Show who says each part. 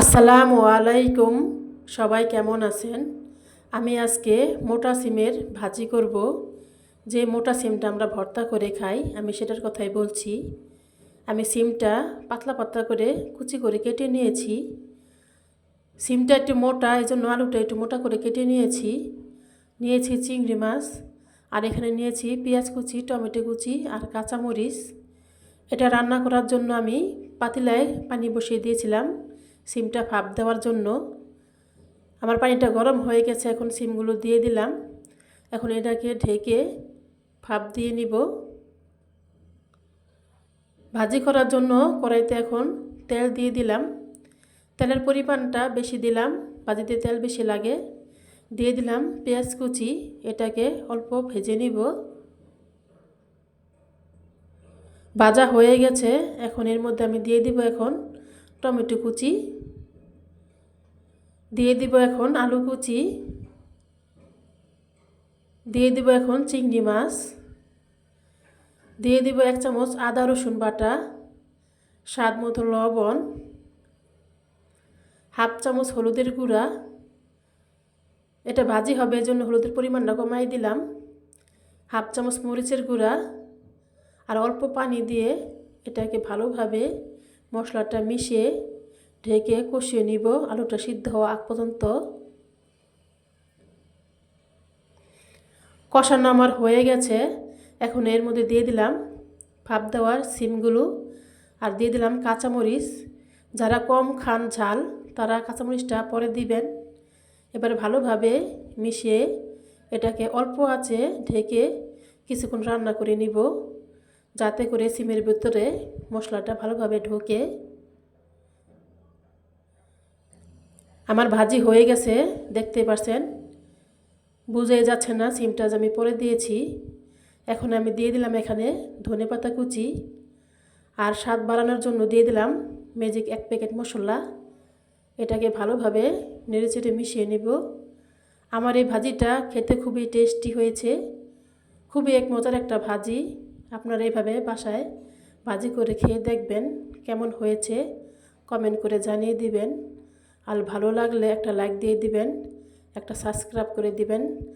Speaker 1: আসসালামু আলাইকুম, সবাই কেমন আছেন? আমি আজকে মোটা সিমের ভাজি করব। যে মোটা সিমটা আমরা ভর্তা করে খাই, আমি সেটার কথাই বলছি। আমি সিমটা পাতলা পাতলা করে কুচি করে কেটে নিয়েছি। সিমটা একটু মোটা এই জন্য আলুটা একটু মোটা করে কেটে নিয়েছি। নিয়েছি চিংড়ি মাছ, আর এখানে নিয়েছি পেঁয়াজ কুচি, টমেটো কুচি আর কাঁচামরিচ। এটা রান্না করার জন্য আমি পাতিলায় পানি বসিয়ে দিয়েছিলাম। সিমটা ভাপ দেওয়ার জন্য। আমার পানিটা গরম হয়ে গেছে, এখন সিমগুলো দিয়ে দিলাম। এখন এটাকে ঢেকে ভাপ দিয়ে নিব। ভাজি করার জন্য কড়াইতে এখন তেল দিয়ে দিলাম। তেলের পরিমাণটা বেশি দিলাম, ভাজিতে তেল বেশি লাগে। দিয়ে দিলাম পেঁয়াজ কুচি, এটাকে অল্প ভেজে নিব। ভাজা হয়ে গেছে, এখন এর মধ্যে আমি দিয়ে দিব এখন টমেটো কুচি। দিয়ে দিব এখন আলু কুচি। দিয়ে দিব এখন চিংড়ি মাছ। দিয়ে দিব এক চামচ আদা রসুন বাটা, স্বাদ মতো লবণ, হাফ চামচ হলুদের গুঁড়া। এটা ভাজি হবে, এজন্য হলুদের পরিমাণটা কমাই দিলাম। হাফ চামচ মরিচের গুঁড়া আর অল্প পানি দিয়ে এটাকে ভালোভাবে মশলাটা মিশিয়ে ঢেকে কষিয়ে নিব। আলুটা সিদ্ধ হওয়া আগ পর্যন্ত। কষানো আমার হয়ে গেছে। এখন এর মধ্যে দিয়ে দিলাম ভাপ দেওয়ার সিমগুলো আর দিয়ে দিলাম কাঁচামরিচ। যারা কম খান ঝাল, তারা কাঁচামরিচটা পরে দিবেন। এবারে ভালোভাবে মিশিয়ে এটাকে অল্প আছে ঢেকে কিছুক্ষণ রান্না করে নিব। যাতে করে সিমের ভিতরে মশলাটা ভালোভাবে ঢোকে। আমার ভাজি হয়ে গেছে, দেখতে পারছেন? বুঝে যাচ্ছে না, সিমটা আমি পরে দিয়েছি। এখন আমি দিয়ে দিলাম এখানে ধনে পাতা কুচি আর স্বাদ বাড়ানোর জন্য দিয়ে দিলাম ম্যাজিক এক প্যাকেট মশলা। এটাকে ভালোভাবে নেড়ে চেড়ে মিশিয়ে নেব। আমার এই ভাজিটা খেতে খুবই টেস্টি হয়েছে। খুবই এক মজার একটা ভাজি। আপনারা এইভাবে বাসায় ভাজি করে খেয়ে দেখবেন কেমন হয়েছে। কমেন্ট করে জানিয়ে দিবেন। আর ভালো লাগলে একটা লাইক দিয়ে দিবেন একটা সাবস্ক্রাইব করে দিবেন।